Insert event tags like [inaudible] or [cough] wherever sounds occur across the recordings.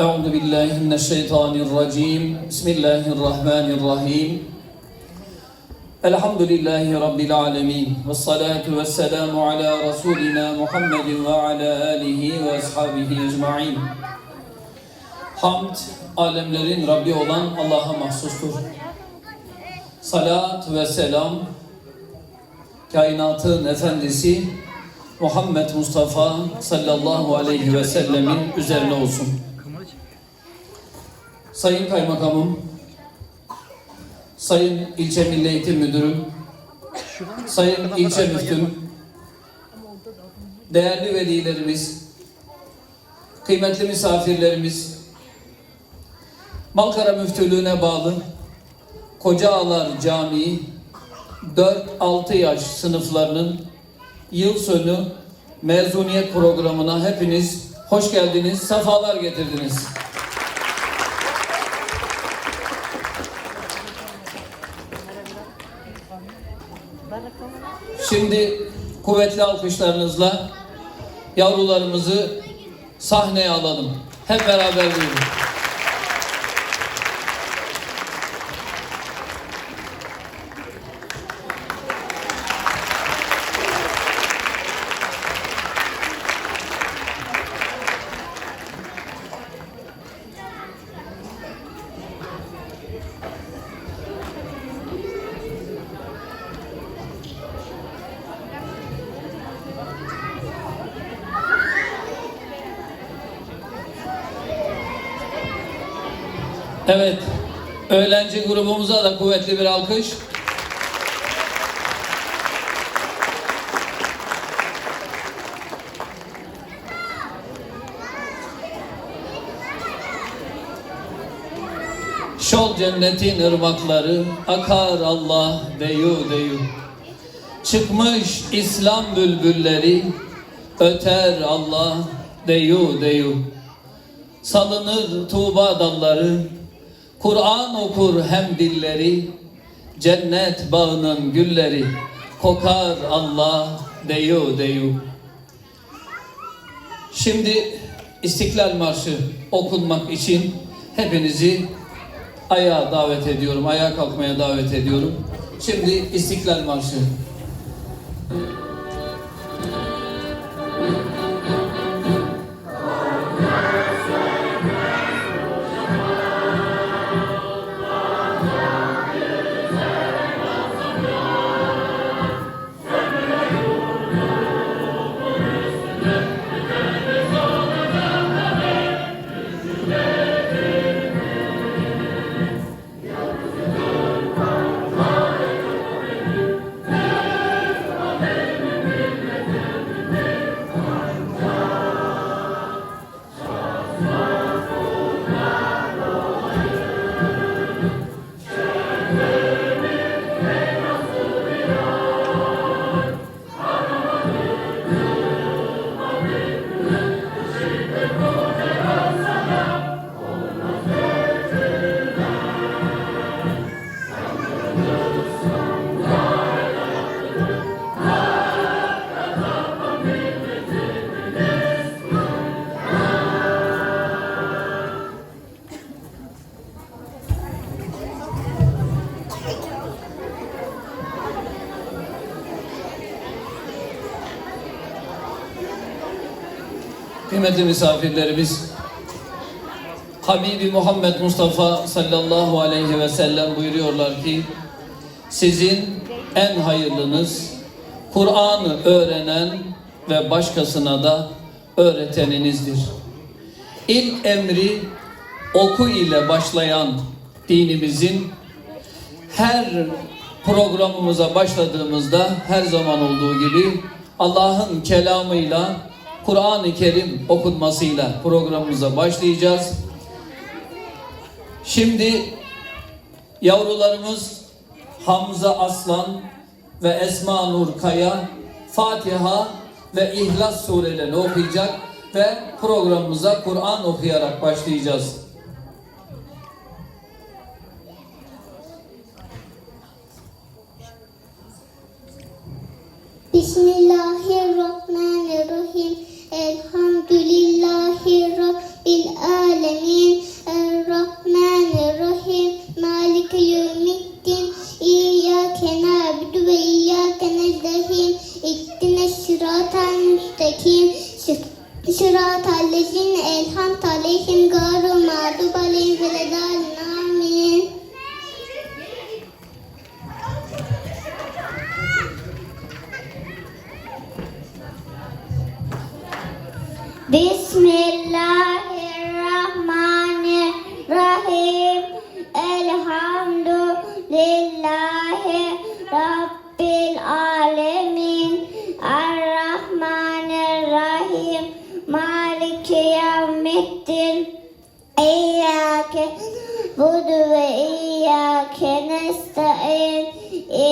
أعوذ بالله من الشيطان الرجيم بسم الله الرحمن الرحيم الحمد لله رب العالمين والصلاة والسلام على رسولنا محمد وعلى آله وأصحابه أجمعين Hamd, alemlerin Rabbi olan Allah'a mahsustur. Salat ve selam, kainatın efendisi Muhammed Mustafa sallallahu aleyhi ve sellemin üzerine olsun. Sayın Kaymakamım, Sayın İlçe Milli Eğitim Müdürüm, Sayın İlçe Müftüm, değerli velilerimiz, kıymetli misafirlerimiz, Malkara Müftülüğü'ne bağlı Kocaağlar Camii 4-6 yaş sınıflarının yıl sonu mezuniyet programına hepiniz hoş geldiniz, sefalar getirdiniz. Şimdi kuvvetli alkışlarınızla yavrularımızı sahneye alalım. Hep beraber buyurun. Evet, öğlenci grubumuza da kuvvetli bir alkış. Şol cennetin ırmakları akar Allah deyu deyu. Çıkmış İslam bülbülleri öter Allah deyu deyu. Salınır tuğba dalları, Kur'an okur hem dilleri, cennet bağının gülleri, kokar Allah deyu deyu. Şimdi İstiklal Marşı okunmak için hepinizi ayağa davet ediyorum, ayağa kalkmaya davet ediyorum. Şimdi İstiklal Marşı. Kıymetli misafirlerimiz, Habibi Muhammed Mustafa sallallahu aleyhi ve sellem buyuruyorlar ki, sizin en hayırlınız, Kur'an'ı öğrenen ve başkasına da öğreteninizdir. İlk emri oku ile başlayan dinimizin her programımıza başladığımızda her zaman olduğu gibi Allah'ın kelamıyla Kur'an-ı Kerim okunmasıyla programımıza başlayacağız. Şimdi yavrularımız Hamza Aslan ve Esma Nur Kaya Fatiha ve İhlas surelerini okuyacak ve programımıza Kur'an okuyarak başlayacağız. Bismillahirrahmanirrahim. Elhamdülillahi Rabbil alemin. Errahmanirrahim. Maliki yevmiddin. İyyâke nâbidu ve iyyâke nestaîn. İhdine sıratal müstakim. Sıratal lezine elhamd aleyhim gârul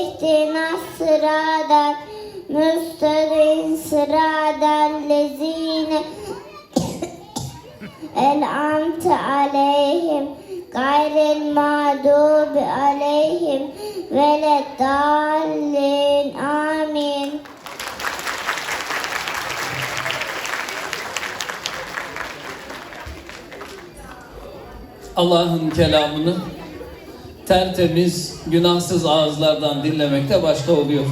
İhtinas sıradan müstakin sıradan lezine [coughs] en'amte aleyhim gayril mağdubi aleyhim veleddallin amin. Allah'ın kelamını tertemiz, günahsız ağızlardan dinlemekte başka oluyor.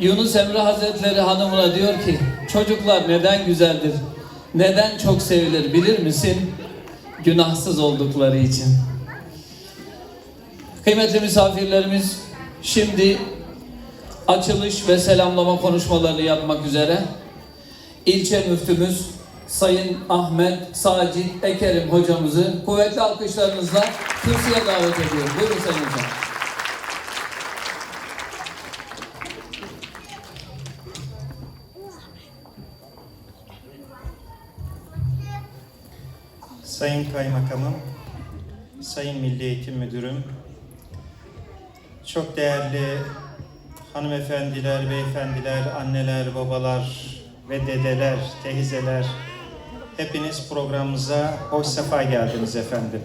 Yunus Emre Hazretleri hanımına diyor ki, çocuklar neden güzeldir, neden çok sevilir bilir misin? Günahsız oldukları için. Kıymetli misafirlerimiz, şimdi açılış ve selamlama konuşmalarını yapmak üzere ilçe müftümüz Sayın Ahmet Sacit Ekerim hocamızı kuvvetli alkışlarınızla kürsüye davet ediyoruz. Buyurun Sayın Hocam. Sayın Kaymakamım, Sayın Milli Eğitim Müdürüm, çok değerli hanımefendiler, beyefendiler, anneler, babalar ve dedeler, teyzeler, hepiniz programımıza hoş sefa geldiniz efendim.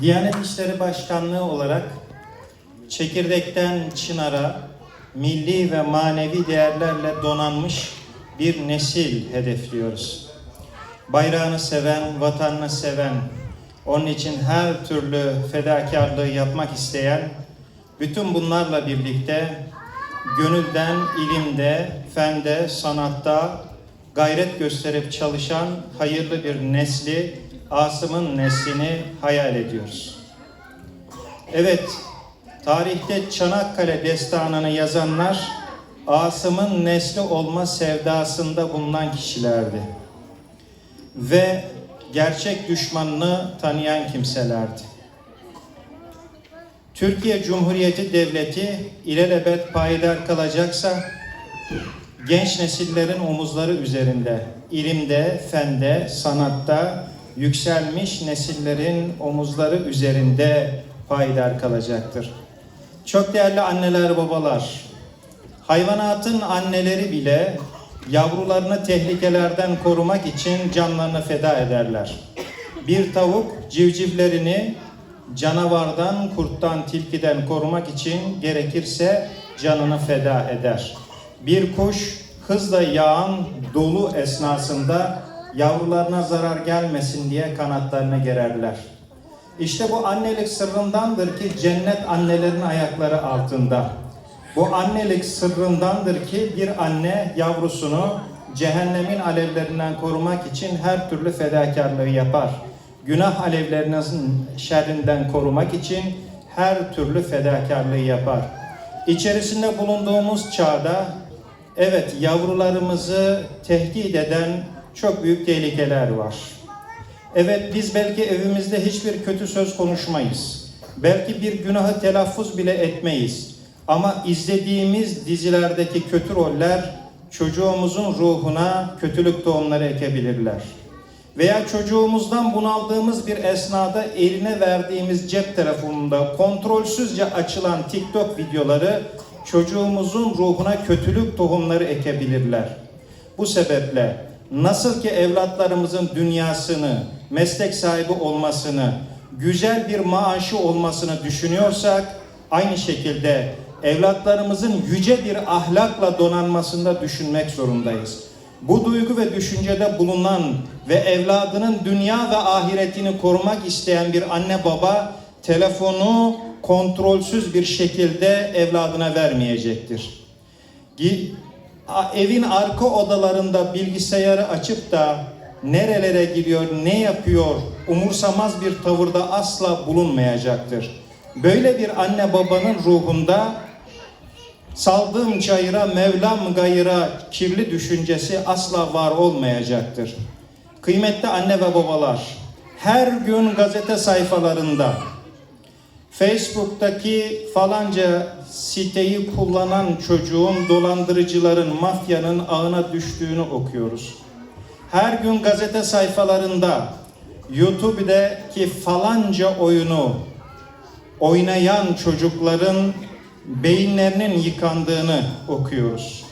Diyanet İşleri Başkanlığı olarak çekirdekten çınara milli ve manevi değerlerle donanmış bir nesil hedefliyoruz. Bayrağını seven, vatanını seven, onun için her türlü fedakarlığı yapmak isteyen, bütün bunlarla birlikte gönülden ilimde, fende, sanatta gayret gösterip çalışan hayırlı bir nesli, Asım'ın neslini hayal ediyoruz. Evet, tarihte Çanakkale destanını yazanlar Asım'ın nesli olma sevdasında bulunan kişilerdi. Ve gerçek düşmanını tanıyan kimselerdi. Türkiye Cumhuriyeti Devleti ilelebet payidar kalacaksa genç nesillerin omuzları üzerinde, ilimde, fende, sanatta yükselmiş nesillerin omuzları üzerinde payidar kalacaktır. Çok değerli anneler, babalar, hayvanatın anneleri bile yavrularını tehlikelerden korumak için canlarını feda ederler. Bir tavuk civcivlerini canavardan, kurttan, tilkiden korumak için gerekirse canını feda eder. Bir kuş hızla yağan dolu esnasında yavrularına zarar gelmesin diye kanatlarını gererler. İşte bu annelik sırrındandır ki cennet annelerin ayakları altında. Bu annelik sırrındandır ki bir anne yavrusunu cehennemin alevlerinden korumak için her türlü fedakarlığı yapar. Günah alevlerinin şerrinden korumak için her türlü fedakarlığı yapar. İçerisinde bulunduğumuz çağda evet yavrularımızı tehdit eden çok büyük tehlikeler var. Evet biz belki evimizde hiçbir kötü söz konuşmayız. Belki bir günahı telaffuz bile etmeyiz. Ama izlediğimiz dizilerdeki kötü roller çocuğumuzun ruhuna kötülük tohumları ekebilirler. Veya çocuğumuzdan bunaldığımız bir esnada eline verdiğimiz cep telefonunda kontrolsüzce açılan TikTok videoları çocuğumuzun ruhuna kötülük tohumları ekebilirler. Bu sebeple nasıl ki evlatlarımızın dünyasını, meslek sahibi olmasını, güzel bir maaşı olmasını düşünüyorsak aynı şekilde evlatlarımızın yüce bir ahlakla donanmasında düşünmek zorundayız. Bu duygu ve düşüncede bulunan ve evladının dünya ve ahiretini korumak isteyen bir anne baba telefonu kontrolsüz bir şekilde evladına vermeyecektir. Evin arka odalarında bilgisayarı açıp da nerelere gidiyor, ne yapıyor umursamaz bir tavırda asla bulunmayacaktır. Böyle bir anne babanın ruhunda Saldığım çayıra Mevlam gayıra kirli düşüncesi asla var olmayacaktır. Kıymetli anne ve babalar, her gün gazete sayfalarında Facebook'taki falanca siteyi kullanan çocuğun dolandırıcıların, mafyanın ağına düştüğünü okuyoruz. Her gün gazete sayfalarında YouTube'daki falanca oyunu oynayan çocukların beyinlerinin yıkandığını okuyoruz.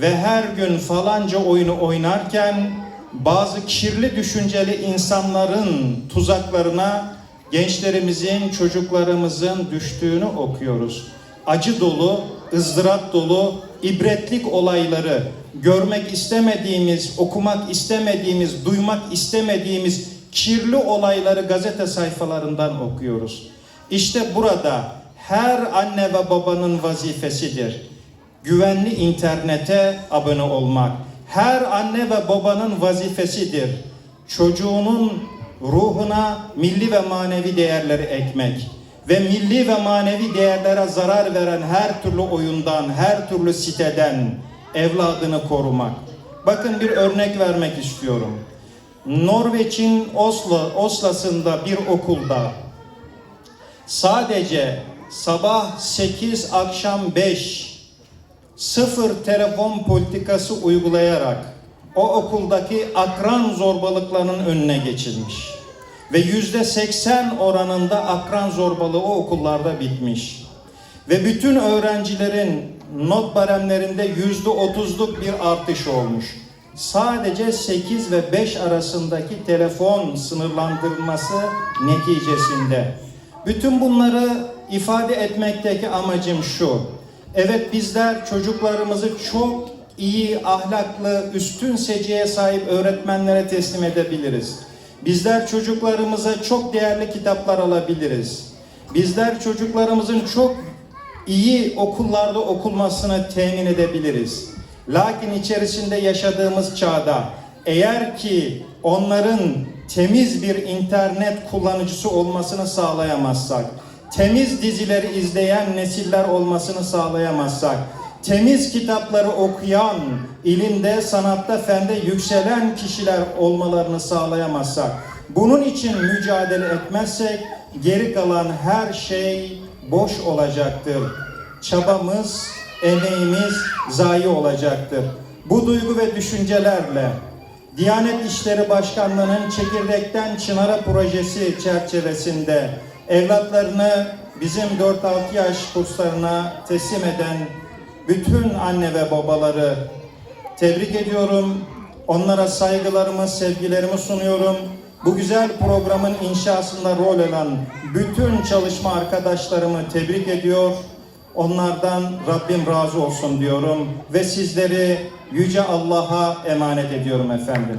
Ve her gün falanca oyunu oynarken bazı kirli düşünceli insanların tuzaklarına gençlerimizin, çocuklarımızın düştüğünü okuyoruz. Acı dolu, ızdırap dolu, ibretlik olayları görmek istemediğimiz, okumak istemediğimiz, duymak istemediğimiz kirli olayları gazete sayfalarından okuyoruz. İşte burada her anne ve babanın vazifesidir. Güvenli internete abone olmak. Her anne ve babanın vazifesidir. Çocuğunun ruhuna milli ve manevi değerleri ekmek ve milli ve manevi değerlere zarar veren her türlü oyundan, her türlü siteden evladını korumak. Bakın bir örnek vermek istiyorum. Norveç'in Oslo, Oslo'sunda bir okulda sadece sabah 8 akşam 5 sıfır telefon politikası uygulayarak o okuldaki akran zorbalıklarının önüne geçilmiş. Ve yüzde 80 oranında akran zorbalığı o okullarda bitmiş. Ve bütün öğrencilerin not baremlerinde yüzde 30'luk bir artış olmuş. Sadece 8 ve 5 arasındaki telefon sınırlandırılması neticesinde. Bütün bunları ifade etmekteki amacım şu. Evet bizler çocuklarımızı çok iyi, ahlaklı, üstün seciyeye sahip öğretmenlere teslim edebiliriz. Bizler çocuklarımıza çok değerli kitaplar alabiliriz. Bizler çocuklarımızın çok iyi okullarda okulmasını temin edebiliriz. Lakin içerisinde yaşadığımız çağda eğer ki onların temiz bir internet kullanıcısı olmasını sağlayamazsak, temiz dizileri izleyen nesiller olmasını sağlayamazsak, temiz kitapları okuyan, ilimde, sanatta, fende yükselen kişiler olmalarını sağlayamazsak, bunun için mücadele etmezsek geri kalan her şey boş olacaktır. Çabamız, emeğimiz zayi olacaktır. Bu duygu ve düşüncelerle Diyanet İşleri Başkanlığı'nın Çekirdekten Çınar'a projesi çerçevesinde evlatlarını bizim 4-6 yaş kurslarına teslim eden bütün anne ve babaları tebrik ediyorum. Onlara saygılarımı, sevgilerimi sunuyorum. Bu güzel programın inşasında rol alan bütün çalışma arkadaşlarımı tebrik ediyor. Onlardan Rabbim razı olsun diyorum ve sizleri Yüce Allah'a emanet ediyorum efendim.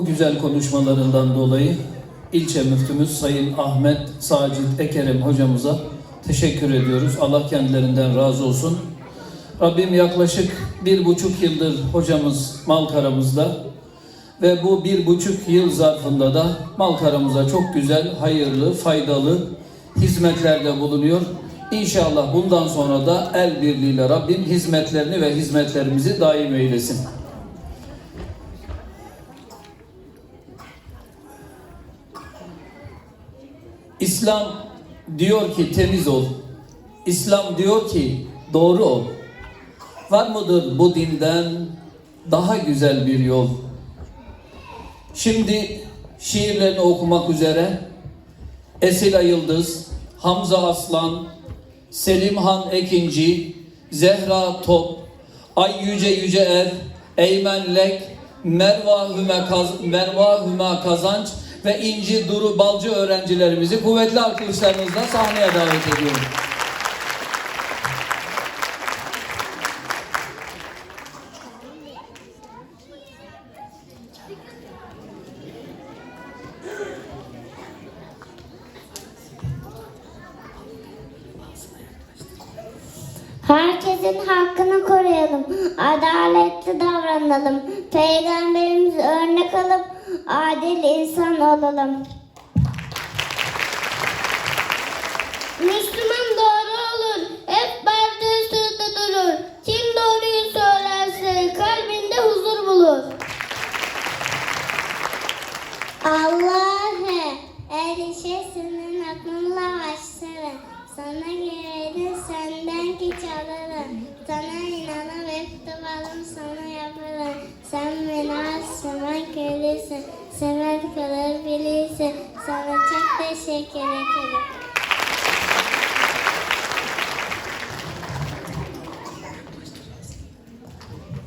Bu güzel konuşmalarından dolayı ilçe müftümüz Sayın Ahmet Sacit Ekerem hocamıza teşekkür ediyoruz. Allah kendilerinden razı olsun. Rabbim yaklaşık bir buçuk yıldır hocamız Malkara'mızda ve bu bir buçuk yıl zarfında da Malkara'mıza çok güzel, hayırlı, faydalı hizmetlerde bulunuyor. İnşallah bundan sonra da el birliğiyle Rabbim hizmetlerini ve hizmetlerimizi daim eylesin. İslam diyor ki temiz ol. İslam diyor ki doğru ol. Var mıdır bu dinden daha güzel bir yol? Şimdi şiirlerini okumak üzere Esila Yıldız, Hamza Aslan, Selim Han Ekinci, Zehra Top, Ay Yüce Yüce Er, Eymen Lek, Merva Hüme, Kaz Merva Hüma Kazanç ve İnci Duru Balcı öğrencilerimizi kuvvetli alkışlarınızla sahneye davet ediyorum. Herkesin hakkını koruyalım. Adaletli davranalım. Peygamberimiz örnek alıp adil insan olalım. Müslüman doğru olur, hep bahtı üstünde durur. Kim doğruyu söylerse kalbinde huzur bulur. Allah'ı her işe senin aklınla başlarım. Sana güvenin senden ki çalarım. Köylüsün. Sever kalır bilirsin. Sana çok teşekkür ederim.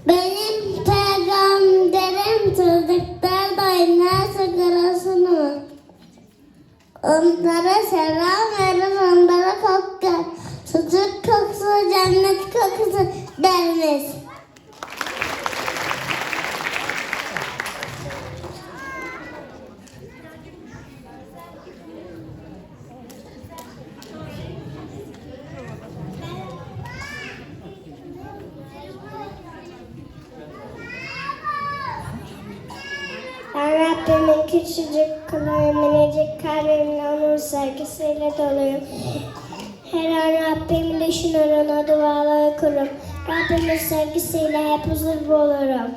Benim peygamberim çocuklar da karasını. Onlara selam verir, onlara koku. Çocuk kokusu, cennet kokusu dermiş. Ben Rabbimin küçücük kulağı minicik kalbimle onun sevgisiyle doluyum. Her an Rabbimi düşünür ona dualar kurum. Rabbimin sevgisiyle hep huzur bulurum.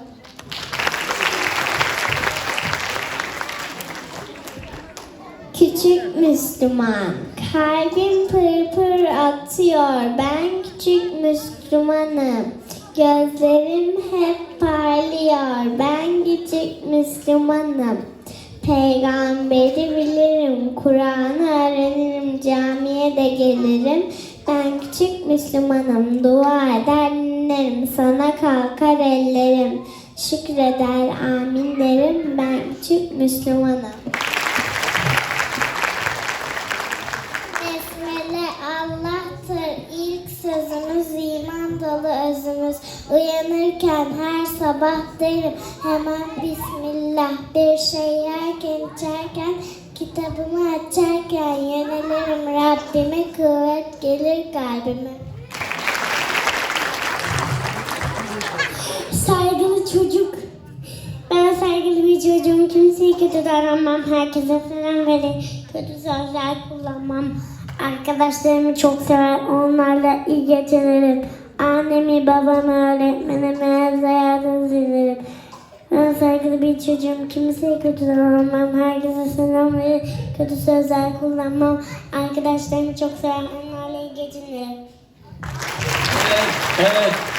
Küçük Müslüman, kalbim pır pır atıyor. Ben küçük Müslümanım. Gözlerim hep parlıyor. Ben küçük Müslümanım. Peygamberi bilirim, Kur'an'ı öğrenirim, camiye de gelirim. Ben küçük Müslümanım, dua eder dinlerim, sana kalkar ellerim. Şükreder amin derim, ben küçük Müslümanım. Uyanırken her sabah derim hemen Bismillah Bir şey yerken içerken kitabımı açarken Yönelirim Rabbime kuvvet gelir kalbime Saygılı çocuk ben saygılı bir çocuğum. Kimseyi kötü davranmam. Herkese selam verir. Kötü sözler kullanmam. Arkadaşlarımı çok sever. Onlarla iyi geçinirim. Annemi, babamı, öğretmenimi her hayatını dilerim. Ben saygılı bir çocuğum. Kimseyi kötü davranmam. Herkese selam verir. Kötü sözler kullanmam. Arkadaşlarımı çok sever. Onlarla iyi geçinirim. Evet, evet.